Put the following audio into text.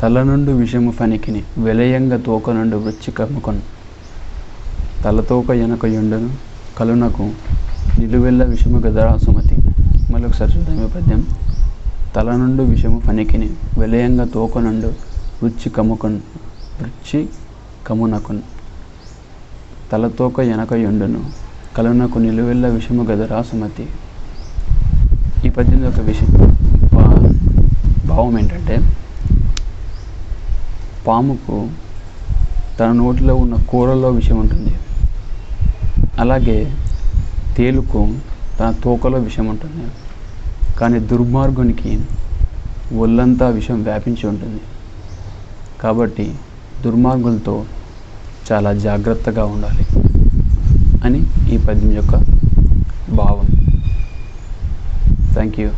తల నుండి విషము ఫనికిని వెలయంగా తోక నుండి వృచ్చి కమ్ముకొను తలతోక ఎనక ఎండును కలునకు నిలువెల్ల విషము గదరా సుమతి. మళ్ళీ ఒకసారి చూద్దాం పద్యం. తల నుండి విషము ఫనికిని వెలయంగా తోక నుండి వృచ్చి కమ్ముకొను వృచ్చి కమునకును. తలతోక ఎనక ఎండును కలునకు నిలువెల్ల విషము గదరా సుమతి. ఈ పద్యంలో ఒక విషయం భావం ఏంటంటే పాముకు తన నోటిలో ఉన్న కూరలో విషం ఉంటుంది. అలాగే తేలుకు తన తోకలో విషం ఉంటుంది. కానీ దుర్మార్గునికి ఒళ్ళంతా విషం వ్యాపించి ఉంటుంది. కాబట్టి దుర్మార్గులతో చాలా జాగ్రత్తగా ఉండాలి అని ఈ పద్యం యొక్క భావం. Thank you